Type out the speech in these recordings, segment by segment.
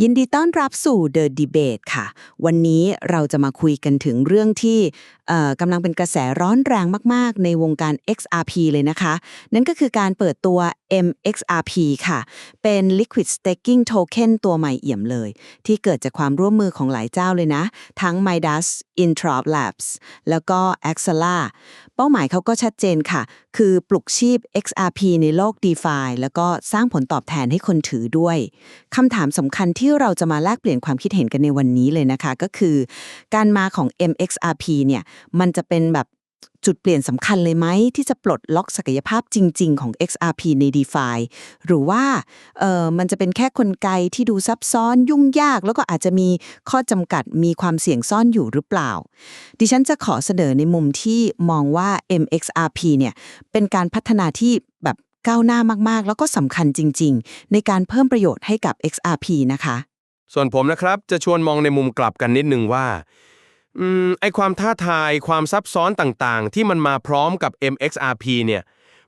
ยินดีต้อนรับสู่ The Debate ค่ะ วันนี้เราจะมาคุยกันถึงเรื่องที่กำลังเป็นกระแสร้อนแรงมาก ๆ ในวงการ XRP เลยนะคะ นั่นก็คือการเปิดตัว MXRP ค่ะ เป็น Liquid Staking Token ตัวใหม่เอี่ยมเลย ที่เกิดจากความร่วมมือของหลายเจ้าเลยนะ ทั้ง Midas, Introp Labs แล้วก็ Axela ป้าหมายเขาก็ชัดเจนค่ะ คือปลุกชีพ XRP ในโลก DeFi แล้วก็สร้างผลตอบแทนให้คนถือด้วยคำถามสำคัญที่เราจะมาแลกเปลี่ยนความคิดเห็นกันในวันนี้เลยนะคะ ก็คือ การมาของ MXRP เนี่ยมันจะเป็นแบบ จุดเปลี่ยนสำคัญเลยไหม ที่จะปลดล็อกศักยภาพจริง ๆ ของ XRP ใน DeFi หรือว่าเออมันจะเป็นแค่กลไกที่ดูซับซ้อนยุ่งยาก แล้วก็อาจจะมีข้อจำกัดมีความเสี่ยงซ่อนอยู่หรือเปล่า ดิฉันจะขอเสนอในมุมที่มองว่า MXRP เนี่ยเป็นการพัฒนาที่แบบก้าวหน้ามากๆ แล้วก็สำคัญจริง ๆ ในการเพิ่มประโยชน์ให้กับ XRP นะคะ ส่วนผมนะครับจะชวนมองในมุมกลับกันนิดนึงว่า อืมไอความท้าทายความซับซ้อนต่างๆ ที่มันมาพร้อมกับ MXRP เนี่ย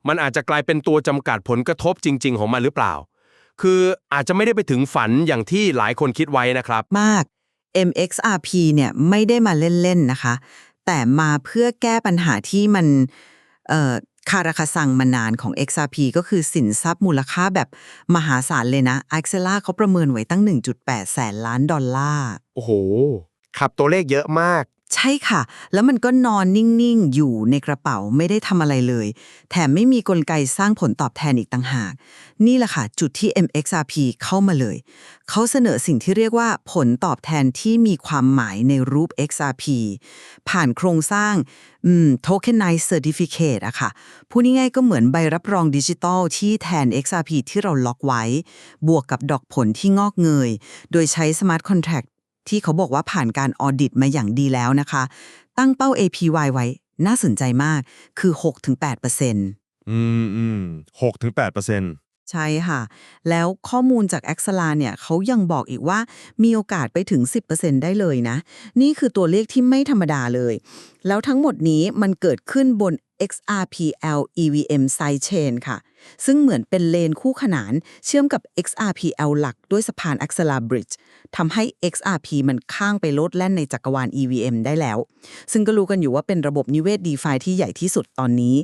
มันอาจจะกลายเป็นตัวจำกัดผลกระทบจริง ๆ ของมันหรือเปล่า คืออาจจะไม่ได้ไปถึงฝันอย่างที่หลายคนคิดไว้นะครับ มาก MXRP เนี่ยไม่ได้มาเล่น ๆ นะคะ แต่มาเพื่อแก้ปัญหาที่มันเอ่อคาราคาซังมานานของ XRP ก็คือสินทรัพย์มูลค่าแบบมหาศาลเลยนะ a x e l a เขาประเมินไว้ตั้ง 1.8 แสนล้านดอลลาร์ โอ้โห ขับตัวเลขเยอะมาก ใช่ค่ะ แล้วมันก็นอนนิ่ง ๆ อยู่ในกระเป๋าไม่ได้ทำอะไรเลย แถมไม่มีกลไกสร้างผลตอบแทนอีกต่างหาก นี่แหละค่ะ จุดที่ MXRP เข้ามาเลย เขาเสนอสิ่งที่เรียกว่าผลตอบแทนที่มีความหมายในรูป XRP ผ่านโครงสร้างอืม Tokenized Certificate อะค่ะ พูดง่ายๆก็เหมือนใบรับรองดิจิตอลที่แทน XRP ที่เราล็อกไว้ บวกกับดอกผลที่งอกเงย โดยใช้ Smart Contract ที่เขาบอกว่าผ่านการออดิตมาอย่างดีแล้วนะคะ ตั้งเป้า APY ไว้น่าสนใจมากคือ 6-8%อืมอืมหกถึงแปดเปอร์เซ็นต์ใช่ค่ะ แล้วข้อมูลจาก a x a l a เนี่ยเขายังบอกอีกว่ามีโอกาสไปถึง 10%ได้เลยนะ นี่คือตัวเลขที่ไม่ธรรมดาเลย แล้วทั้งหมดนี้มันเกิดขึ้นบน XRPL EVM Sidechain ค่ะ ซึ่งเหมือนเป็นเลนคู่ขนานเชื่อมกับ XRPL หลักด้วยสะพาน Axela Bridge ทำให้ XRP มันข้างไปโลดแล่นในจักรวาล EVM ได้แล้ว ซึ่งก็รู้กันอยู่ว่าเป็นระบบนิเวศ DeFi ที่ใหญ่ที่สุดตอนนี้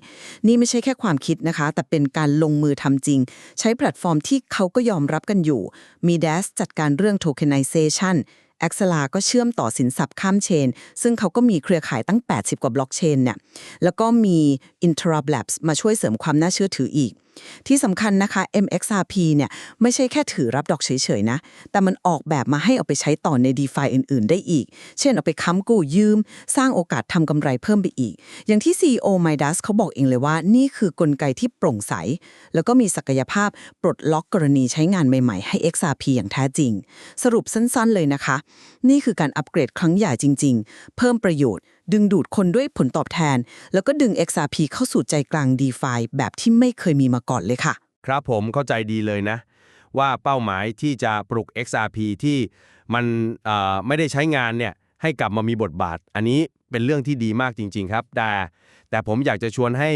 นี่ไม่ใช่แค่ความคิดนะคะ แต่เป็นการลงมือทำจริง ใช้แพลตฟอร์มที่เขาก็ยอมรับกันอยู่ มี DAS จัดการเรื่อง tokenization a x e l a ก็เชื่อมต่อสินทรัพย์ข้ามเชน ซึ่งเขาก็มีเครือข่ายตั้ง 80 กว่าบล็อกเชนเนี่ย แล้วก็มี Interop Labs มาช่วยเสริมความน่าเชื่อถืออีก ที่สำคัญนะคะ MXRP เนี่ยไม่ใช่แค่ถือรับดอกเฉยๆนะ แต่มันออกแบบมาให้เอาไปใช้ต่อใน DeFi อื่น ๆ ได้อีก เช่นเอาไปค้ำกู้ยืม สร้างโอกาสทำกำไรเพิ่มไปอีก อย่างที่ CEO Midas เขาบอกเองเลยว่า นี่คือกลไกที่โปร่งใส แล้วก็มีศักยภาพปลดล็อกกรณีใช้งานใหม่ ๆ ให้ XRP อย่างแท้จริง สรุปสั้นๆเลยนะคะ นี่คือการอัปเกรดครั้งใหญ่จริง ๆ เพิ่มประโยชน์ ดึงดูดคนด้วยผลตอบแทน แล้วก็ดึง XRP เข้าสู่ใจกลาง DeFi แบบที่ไม่เคยมีมาก่อนเลยค่ะ ครับผมเข้าใจดีเลยนะ ว่าเป้าหมายที่จะปลุก XRP ที่มันไม่ได้ใช้งานเนี่ยให้กลับมามีบทบาท อันนี้เป็นเรื่องที่ดีมากจริง ๆ ครับ แต่แต่ผมอยากจะชวนให้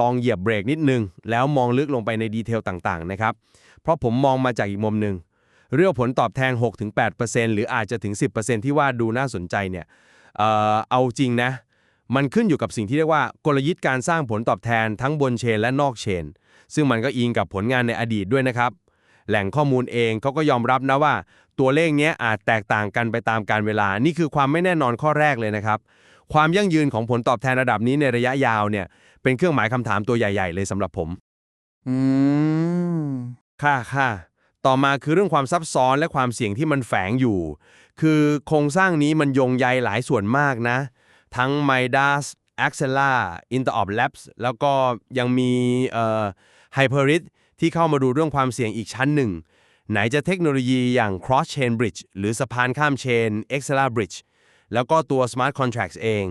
ลองเหยียบเบรกนิดนึง แล้วมองลึกลงไปในดีเทลต่าง ๆ นะครับ เพราะผมมองมาจากอีกมุมหนึ่งเรื่องผลตอบแทน 6-8%หรืออาจจะถึง 10%ที่ว่าดูน่าสนใจเนี่ย เอ่อเอาจริงนะ มันขึ้นอยู่กับสิ่งที่เรียกว่ากลยุทธ์การสร้างผลตอบแทนทั้งบนเชนและนอกเชน ซึ่งมันก็อิงกับผลงานในอดีตด้วยนะครับ แหล่งข้อมูลเองเขาก็ยอมรับนะว่า ตัวเลขเนี้ยอาจแตกต่างกันไปตามการเวลา นี่คือความไม่แน่นอนข้อแรกเลยนะครับ ความยั่งยืนของผลตอบแทนระดับนี้ในระยะยาวเนี่ย เป็นเครื่องหมายคำถามตัวใหญ่ ๆ เลยสำหรับผม อืม ค่ะค่ะ ต่อมาคือเรื่องความซับซ้อนและความเสี่ยงที่มันแฝงอยู่ คือโครงสร้างนี้มันโยงใยหลายส่วนมากนะ ทั้ง Midas, Axela, Interop Labs แล้วก็ยังมีเอ่อ Hyperit ที่เข้ามาดูเรื่องความเสี่ยงอีกชั้นหนึ่ง ไหนจะเทคโนโลยีอย่าง Cross Chain Bridge หรือสะพานข้ามเชน Axela Bridge แล้วก็ตัว Smart Contracts เอง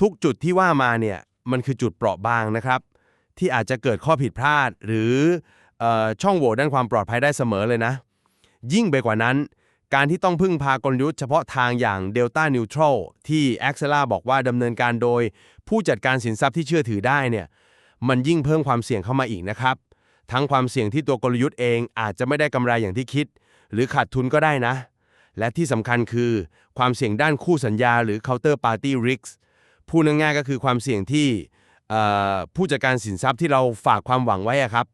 ทุกจุดที่ว่ามาเนี่ยมันคือจุดเปราะบางนะครับ ที่อาจจะเกิดข้อผิดพลาดหรือออช่องโหว่ด้านความปลอดภัยได้เสมอเลยนะ ยิ่งไปกว่านั้น การที่ต้องพึ่งพากลยุทธ์เฉพาะทางอย่าง Delta Neutral ที่ a x e l a บอกว่าดำเนินการโดย ผู้จัดการสินทรัพย์ที่เชื่อถือได้เนี่ยมันยิ่งเพิ่มความเสี่ยงเข้ามาอีกนะครับ ทั้งความเสี่ยงที่ตัวกลยุทธ์เองอาจจะไม่ได้กำไรอย่างที่คิด หรือขาดทุนก็ได้นะ และที่สำคัญคือ ความเสี่ยงด้านคู่สัญญาหรือ counter party risk พูดง่ายๆก็คือความเสี่ยงที่ผู้จัดการสินทรัพย์ที่เราฝากความหวังไว้อะครับ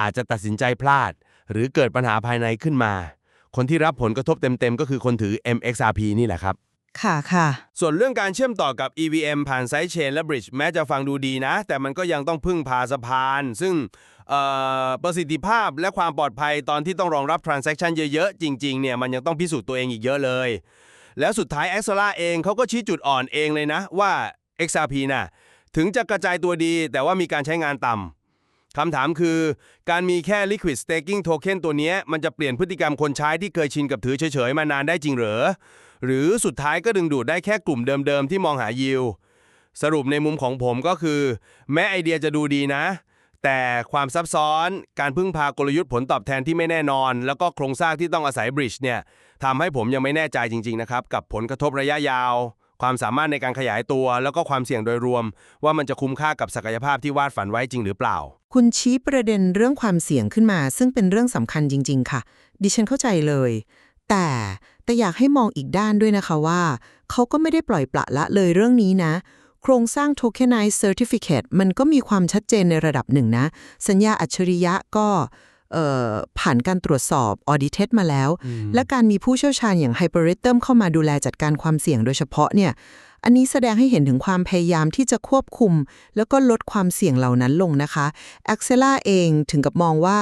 อาจจะตัดสินใจพลาด หรือเกิดปัญหาภายในขึ้นมา คนที่รับผลกระทบเต็มๆ ก็คือคนถือ MXRP นี่แหละครับ ค่ะค่ะ ส่วนเรื่องการเชื่อมต่อกับ EVM ผ่านไซด์เชนและ Bridge แม้จะฟังดูดีนะ แต่มันก็ยังต้องพึ่งพาสะพาน ซึ่งเอ่อประสิทธิภาพและความปลอดภัยตอนที่ต้องรองรับ Transaction เยอะๆ จริงๆเนี่ยมันยังต้องพิสูจน์ตัวเองอีกเยอะเลย แล้วสุดท้าย a x o l a เองเขาก็ชี้จุดอ่อนเองเลยนะว่า XRP น่ะถึงจะกระจายตัวดีแต่ว่ามีการใช้งานต่ำ คำถามคือ การมีแค่ Liquid Staking Token ตัวนี้มันจะเปลี่ยนพฤติกรรมคนใช้ที่เคยชินกับถือเฉยๆ มานานได้จริงเหรอหรือสุดท้ายก็ดึงดูดได้แค่กลุ่มเดิมๆ ที่มองหายิวสรุปในมุมของผมก็คือ แม้ไอเดียจะดูดีนะ แต่ความซับซ้อน การพึ่งพากลยุทธ์ผลตอบแทนที่ไม่แน่นอน แล้วก็โครงสร้างที่ต้องอาศัยบริดจ์เนี่ยทำให้ผมยังไม่แน่ใจจริงๆนะครับกับผลกระทบระยะยาว ความสามารถในการขยายตัว แล้วก็ความเสี่ยงโดยรวม ว่ามันจะคุ้มค่ากับศักยภาพที่วาดฝันไว้จริงหรือเปล่า คุณชี้ประเด็นเรื่องความเสี่ยงขึ้นมา ซึ่งเป็นเรื่องสำคัญจริง ๆ ค่ะ ดิฉันเข้าใจเลย แต่แต่อยากให้มองอีกด้านด้วยนะคะว่าเขาก็ไม่ได้ปล่อยปละละเลยเรื่องนี้นะโครงสร้าง Tokenized Certificate มันก็มีความชัดเจนในระดับหนึ่งนะ สัญญาอัจฉริยะก็ ผ่านการตรวจสอบ Audited มาแล้ว และการมีผู้เชี่ยวชาญอย่าง Hyperithm เข้ามาดูแลจัดการความเสี่ยงโดยเฉพาะเนี่ยอันนี้แสดงให้เห็นถึงความพยายามที่จะควบคุม แล้วก็ลดความเสี่ยงเหล่านั้นลงนะคะ a x e l a เองถึงกับมองว่า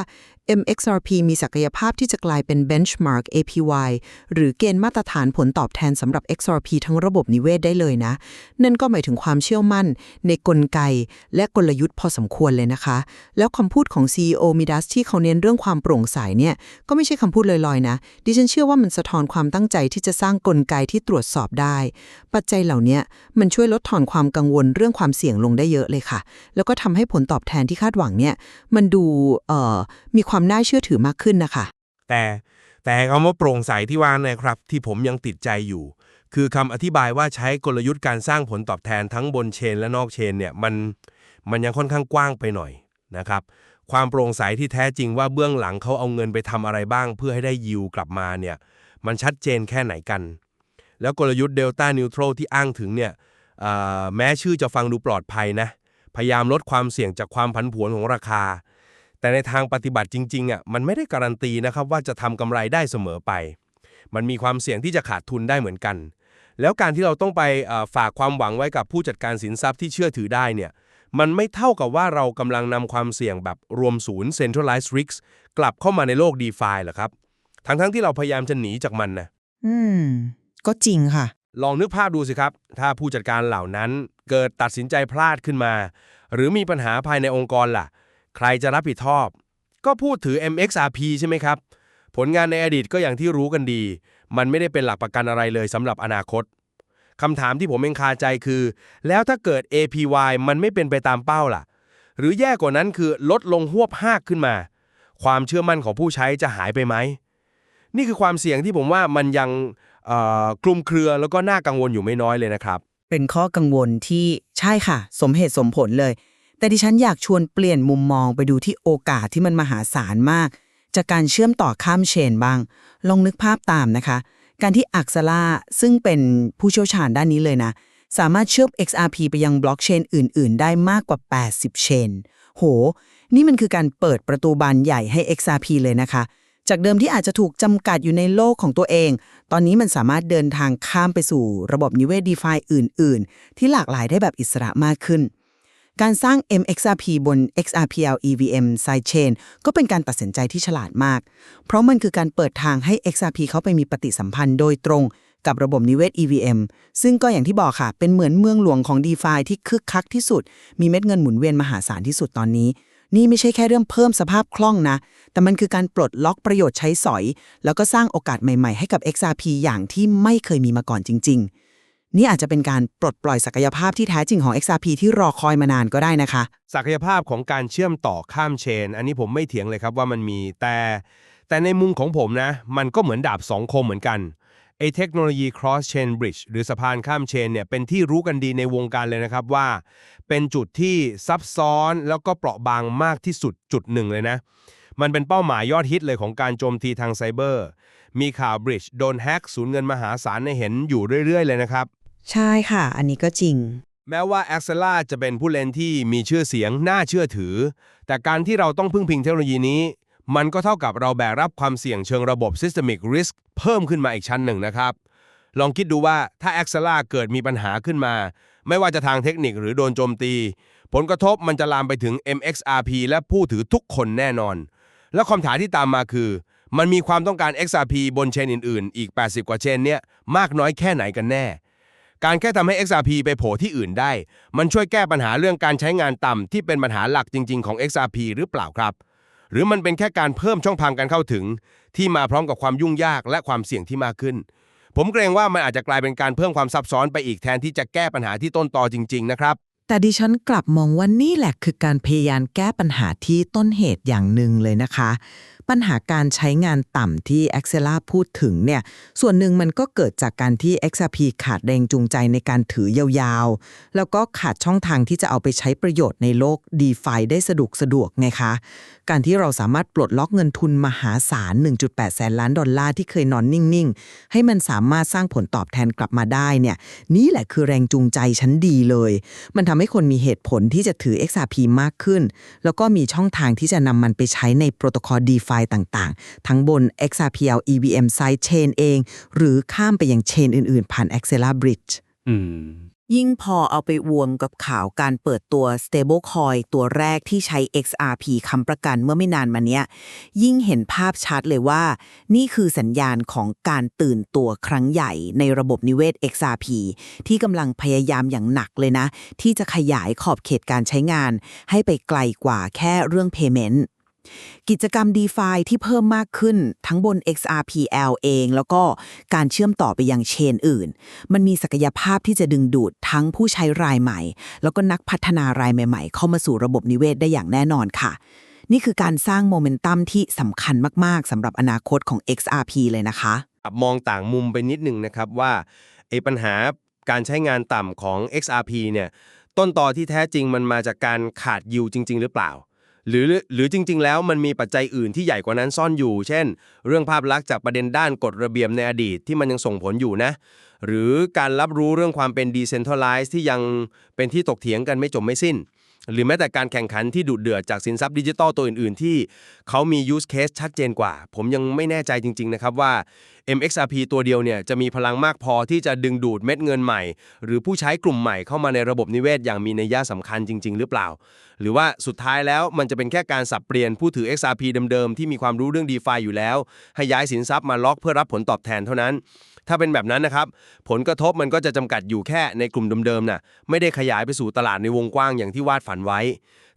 MXRP มีศักยภาพที่จะกลายเป็น benchmark APY หรือเกณฑ์มาตรฐานผลตอบแทนสำหรับ XRP ทั้งระบบนิเวศได้เลยนะ นั่นก็หมายถึงความเชื่อมั่น ในกลไก และกลยุทธ์พอสมควรเลยนะคะ แล้วคำพูดของ CEO Midas ที่เขาเน้นเรื่องความโปร่งใสเนี่ย ก็ไม่ใช่คำพูดลอยๆนะ ดิฉันเชื่อว่ามันสะท้อนความตั้งใจที่จะสร้างกลไกที่ตรวจสอบได้ ปัจจัยเหล่านี้มันช่วยลดทอนความกังวลเรื่องความเสี่ยงลงได้เยอะเลยค่ะ แล้วก็ทำให้ผลตอบแทนที่คาดหวังเนี่ยมันดูเอ่อมีความน่าเชื่อถือมากขึ้นนะคะ แต่แต่คำว่าโปร่งใสที่ว่านะครับ ที่ผมยังติดใจอยู่ คือคำอธิบายว่าใช้กลยุทธ์การสร้างผลตอบแทนทั้งบนเชนและนอกเชนเนี่ยมันมันยังค่อนข้างกว้างไปหน่อยนะครับ ความโปร่งใสที่แท้จริงว่าเบื้องหลังเขาเอาเงินไปทำอะไรบ้าง เพื่อให้ได้ยิวกลับมาเนี่ยมันชัดเจนแค่ไหนกัน แล้วกลยุทธ์เดลต้านิวโตรที่อ้างถึงเนี่ยแม้ชื่อจะฟังดูปลอดภัยนะ พยายามลดความเสี่ยงจากความผันผวนของราคา แต่ในทางปฏิบัติจริงๆอะมันไม่ได้การันตีนะครับว่าจะทำกำไรได้เสมอไป มันมีความเสี่ยงที่จะขาดทุนได้เหมือนกัน แล้วการที่เราต้องไปเอ่อฝากความหวังไว้กับผู้จัดการสินทรัพย์ที่เชื่อถือได้เนี่ยมันไม่เท่ากับว่าเรากำลังนำความเสี่ยงแบบรวมศูนย์ centralized risk กลับเข้ามาในโลก DeFi เหรอครับ ทั้งๆที่เราพยายามจะหนีจากมันนะอืม ก็จริงค่ะ ลองนึกภาพดูสิครับ ถ้าผู้จัดการเหล่านั้นเกิดตัดสินใจพลาดขึ้นมา หรือมีปัญหาภายในองค์กรล่ะ ใครจะรับผิดชอบ ก็พูดถือ MXRP ใช่ไหมครับ ผลงานในอดีตก็อย่างที่รู้กันดี มันไม่ได้เป็นหลักประกันอะไรเลยสำหรับอนาคตคำถามที่ผมเองคาใจคือ แล้วถ้าเกิด APY มันไม่เป็นไปตามเป้าล่ะ หรือแย่กว่านั้นคือลดลงหวบห้ากขึ้นมา ความเชื่อมั่นของผู้ใช้จะหายไปไหม นี่คือความเสี่ยงที่ผมว่ามันยังคลุมเครือแล้วก็น่ากังวลอยู่ไม่น้อยเลยนะครับ เป็นข้อกังวลที่ใช่ค่ะ สมเหตุสมผลเลย แต่ดิฉันอยากชวนเปลี่ยนมุมมองไปดูที่โอกาสที่มันมหาศาลมาก จากการเชื่อมต่อข้ามเชนบ้าง ลองนึกภาพตามนะคะ การที่อักษราซึ่งเป็นผู้เชี่ยวชาญด้านนี้เลยนะ สามารถเชื่อม XRP ไปยังบล็อกเชนอื่น ๆ ได้มากกว่า 80 เชน โห นี่มันคือการเปิดประตูบานใหญ่ให้ XRP เลยนะคะ จากเดิมที่อาจจะถูกจำกัดอยู่ในโลกของตัวเอง ตอนนี้มันสามารถเดินทางข้ามไปสู่ระบบนิเวศ DeFi อื่น ๆ ที่หลากหลายได้แบบอิสระมากขึ้น การสร้าง MXRP บน XRPL EVM sidechain ก็เป็นการตัดสินใจที่ฉลาดมาก เพราะมันคือการเปิดทางให้ XRP เขาไปมีปฏิสัมพันธ์โดยตรงกับระบบนิเวศ EVM ซึ่งก็อย่างที่บอกค่ะ เป็นเหมือนเมืองหลวงของ DeFi ที่คึกคักที่สุด มีเม็ดเงินหมุนเวียนมหาศาลที่สุดตอนนี้ นี่ไม่ใช่แค่เรื่องเพิ่มสภาพคล่องนะ แต่มันคือการปลดล็อกประโยชน์ใช้สอย แล้วก็สร้างโอกาสใหม่ๆ ให้กับ XRP อย่างที่ไม่เคยมีมาก่อนจริง ๆ นี่อาจจะเป็นการปลดปล่อยศักยภาพที่แท้จริงของ XRP ที่รอคอยมานานก็ได้นะคะ ศักยภาพของการเชื่อมต่อข้ามเชน อันนี้ผมไม่เถียงเลยครับว่ามันมีแต่ แต่ในมุมของผมนะ มันก็เหมือนดาบสองคมเหมือนกันไอเทคโนโลยี cross chain bridge หรือสะพานข้ามเชนเนี่ยเป็นที่รู้กันดีในวงการเลยนะครับว่า เป็นจุดที่ซับซ้อนแล้วก็เปราะบางมากที่สุดจุดหนึ่งเลยนะ มันเป็นเป้าหมายยอดฮิตเลยของการโจมตีทางไซเบอร์ มีข่าว Bridge โดนแฮ็กสูญเงินมหาศาลในเห็นอยู่เรื่อย ๆ เลยนะครับ ใช่ค่ะ อันนี้ก็จริง แม้ว่า a x e l a จะเป็นผู้เล่นที่มีชื่อเสียงน่าเชื่อถือ แต่การที่เราต้องพึ่งพิงเทคโนโลยีนี้ มันก็เท่ากับเราแบกรับความเสี่ยงเชิงระบบ Systemic Risk เพิ่มขึ้นมาอีกชั้นหนึ่งนะครับ ลองคิดดูว่าถ้า a x e l a เกิดมีปัญหาขึ้นมา ไม่ว่าจะทางเทคนิคหรือโดนโจมตี ผลกระทบมันจะลามไปถึง MXRP และผู้ถือทุกคนแน่นอน แล้วคำถามที่ตามมาคือ มันมีความต้องการ XRP บนเชนอื่นๆ อีก 80 กว่าเชนเนี่ยมากน้อยแค่ไหนกันแน่ การแค่ทำให้ XRP ไปโผล่ที่อื่นได้ มันช่วยแก้ปัญหาเรื่องการใช้งานต่ำที่เป็นปัญหาหลักจริง ๆ ของ XRP หรือเปล่าครับ หรือมันเป็นแค่การเพิ่มช่องทางการเข้าถึง ที่มาพร้อมกับความยุ่งยากและความเสี่ยงที่มากขึ้น ผมเกรงว่ามันอาจจะกลายเป็นการเพิ่มความซับซ้อนไปอีกแทนที่จะแก้ปัญหาที่ต้นตอจริง ๆ นะครับ แต่ดิฉันกลับมองว่านี่แหละคือการพยายามแก้ปัญหาที่ต้นเหตุอย่างหนึ่งเลยนะคะ ปัญหาการใช้งานต่ำที่ a x e l a พูดถึงเนี่ยส่วนหนึ่งมันก็เกิดจากการที่ XRP ขาดแรงจูงใจในการถือยาวๆ แล้วก็ขาดช่องทางที่จะเอาไปใช้ประโยชน์ในโลก DeFi ได้สะดวกสะดวกไงคะ การที่เราสามารถปลดล็อกเงินทุนมหาศาล 1.8 แสนล้านดอลลาร์ที่เคยนอนนิ่ง ๆ ให้มันสามารถสร้างผลตอบแทนกลับมาได้เนี่ยนี่แหละคือแรงจูงใจชั้นดีเลย มันทำให้คนมีเหตุผลที่จะถือ XRP มากขึ้น แล้วก็มีช่องทางที่จะนำมันไปใช้ในโปรโตคอล DeFi ต่างๆ ทั้งบน XRPL EVM Side Chain เอง หรือข้ามไปยังเชนอื่นๆ ผ่าน Axela Bridge อืมยิ่งพอเอาไปวมกับข่าวการเปิดตัว stablecoin ตัวแรกที่ใช้ XRP ค้ำประกันเมื่อไม่นานมาเนี้ย ยิ่งเห็นภาพชัดเลยว่า นี่คือสัญญาณของการตื่นตัวครั้งใหญ่ในระบบนิเวศ XRP ที่กำลังพยายามอย่างหนักเลยนะ ที่จะขยายขอบเขตการใช้งาน ให้ไปไกลกว่าแค่เรื่อง payment กิจกรรม DeFi ที่เพิ่มมากขึ้นทั้งบน XRPL เอง แล้วก็การเชื่อมต่อไปยังเชนอื่น มันมีศักยภาพที่จะดึงดูดทั้งผู้ใช้รายใหม่ แล้วก็นักพัฒนารายใหม่ ๆ เข้ามาสู่ระบบนิเวศได้อย่างแน่นอนค่ะ นี่คือการสร้างโมเมนตัมที่สำคัญมาก ๆสำหรับอนาคตของ XRP เลยนะคะมองต่างมุมไปนิดนึงนะครับว่าไอ้ปัญหาการใช้งานต่ำของ XRP เนี่ยต้นตอที่แท้จริงมันมาจากการขาดยิวจริง ๆ หรือเปล่า หรือหรือจริง ๆ แล้วมันมีปัจจัยอื่นที่ใหญ่กว่านั้นซ่อนอยู่ เช่น เรื่องภาพลักษณ์จากประเด็นด้านกฎระเบียบในอดีตที่มันยังส่งผลอยู่นะ หรือการรับรู้เรื่องความเป็นดีเซนทรัลไลซ์ที่ยังเป็นที่ตกเถียงกันไม่จบไม่สิ้น หรือแม้แต่การแข่งขันที่ดุเดือดจากสินทรัพย์ดิจิทัลตัวอื่น ๆ ที่เขามี use case ชัดเจนกว่า ผมยังไม่แน่ใจจริง ๆ นะครับว่า MXRP ตัวเดียวเนี่ยจะมีพลังมากพอที่จะดึงดูดเม็ดเงินใหม่ หรือผู้ใช้กลุ่มใหม่เข้ามาในระบบนิเวศอย่างมีนัยยะสำคัญจริง ๆ หรือเปล่า หรือว่าสุดท้ายแล้วมันจะเป็นแค่การสับเปลี่ยนผู้ถือ XRP เดิม ๆ ที่มีความรู้เรื่อง DeFi อยู่แล้ว ให้ย้ายสินทรัพย์มาล็อกเพื่อรับผลตอบแทนเท่านั้น ถ้าเป็นแบบนั้นนะครับ ผลกระทบมันก็จะจำกัดอยู่แค่ในกลุ่มเดิมๆน่ะไม่ได้ขยายไปสู่ตลาดในวงกว้างอย่างที่วาดฝันไว้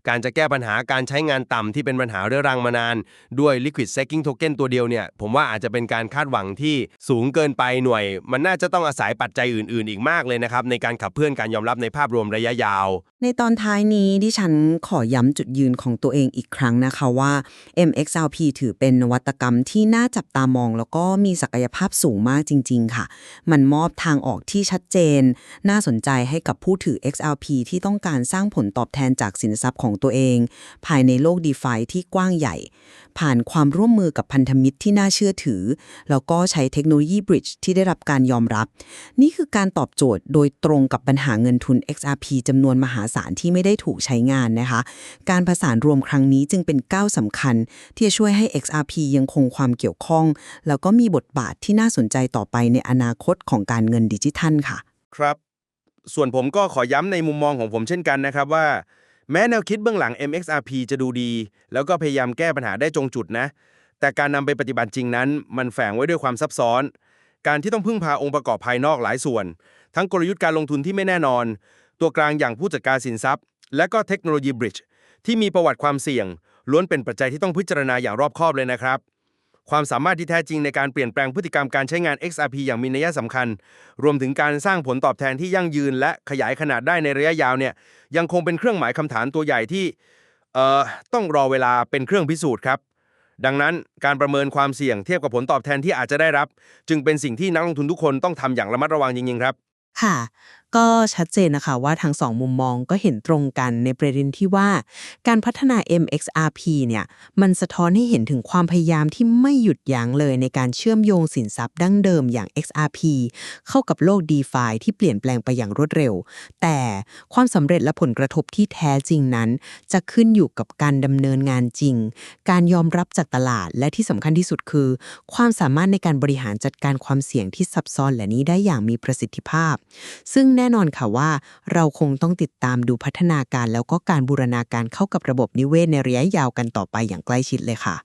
การจะแก้ปัญหาการใช้งานต่ำที่เป็นปัญหาเรื้อรังมานาน ด้วย Liquid Staking Token ตัวเดียวเนี่ย ผมว่าอาจจะเป็นการคาดหวังที่สูงเกินไปหน่วย มันน่าจะต้องอาศัยปัจจัยอื่น ๆ อีกมากเลยนะครับ ในการขับเคลื่อนการยอมรับในภาพรวมระยะยาว ในตอนท้ายนี้ดิฉันขอย้ำจุดยืนของตัวเองอีกครั้งนะคะว่า MXRP ถือเป็นนวัตกรรมที่น่าจับตามอง แล้วก็มีศักยภาพสูงมากจริง ๆ ค่ะ มันมอบทางออกที่ชัดเจน น่าสนใจให้กับผู้ถือ XRP ที่ต้องการสร้างผลตอบแทนจากสินทรัพย์ของตัวเอง ภายในโลก DeFi ที่กว้างใหญ่ ผ่านความร่วมมือกับพันธมิตรที่น่าเชื่อถือ แล้วก็ใช้เทคโนโลยี Bridge ที่ได้รับการยอมรับ นี่คือการตอบโจทย์โดยตรงกับปัญหาเงินทุน XRP จำนวนมหาศาลที่ไม่ได้ถูกใช้งานนะคะ การผสานรวมครั้งนี้จึงเป็นก้าวสำคัญ ที่จะช่วยให้ XRP ยังคงความเกี่ยวข้อง แล้วก็มีบทบาทที่น่าสนใจต่อไปในอนาคตของการเงินดิจิทัลค่ะ ครับ ส่วนผมก็ขอย้ำในมุมมองของผมเช่นกันนะครับว่า แม้แนวคิดเบื้องหลัง MXRP จะดูดี แล้วก็พยายามแก้ปัญหาได้จงจุดนะ แต่การนำไปปฏิบัติจริงนั้น มันแฝงไว้ด้วยความซับซ้อน การที่ต้องพึ่งพาองค์ประกอบภายนอกหลายส่วน ทั้งกลยุทธ์การลงทุนที่ไม่แน่นอน ตัวกลางอย่างผู้จัดการสินทรัพย์ และก็เทคโนโลยีบริดจ์ที่มีประวัติความเสี่ยง ล้วนเป็นปัจจัยที่ต้องพิจารณาอย่างรอบคอบเลยนะครับ ความสามารถที่แท้จริงในการเปลี่ยนแปลงพฤติกรรมการใช้งาน XRP อย่างมีนัยสำคัญ รวมถึงการสร้างผลตอบแทนที่ยั่งยืน และขยายขนาดได้ในระยะยาวเนี่ยยังคงเป็นเครื่องหมายคำถามตัวใหญ่ที่เอ่อต้องรอเวลาเป็นเครื่องพิสูจน์ครับ ดังนั้นการประเมินความเสี่ยงเทียบกับผลตอบแทนที่อาจจะได้รับ จึงเป็นสิ่งที่นักลงทุนทุกคนต้องทำอย่างระมัดระวังจริงๆครับ ค่ะ ก็ชัดเจนนะคะว่าทั้งสองมุมมองก็เห็นตรงกันในประเด็นที่ว่า การพัฒนา MXRP เนี่ยมันสะท้อนให้เห็นถึงความพยายามที่ไม่หยุดยั้งเลยในการเชื่อมโยงสินทรัพย์ดั้งเดิมอย่าง XRP เข้ากับโลก DeFi ที่เปลี่ยนแปลงไปอย่างรวดเร็ว แต่ความสำเร็จและผลกระทบที่แท้จริงนั้น จะขึ้นอยู่กับการดำเนินงานจริง การยอมรับจากตลาดและที่สำคัญที่สุดคือ ความสามารถในการบริหารจัดการความเสี่ยงที่ซับซ้อนและนี้ได้อย่างมีประสิทธิภาพ ซึ่งแน่นอนค่ะว่า เราคงต้องติดตามดูพัฒนาการแล้วก็การบูรณาการเข้ากับระบบนิเวศในระยะยาวกันต่อไปอย่างใกล้ชิดเลยค่ะ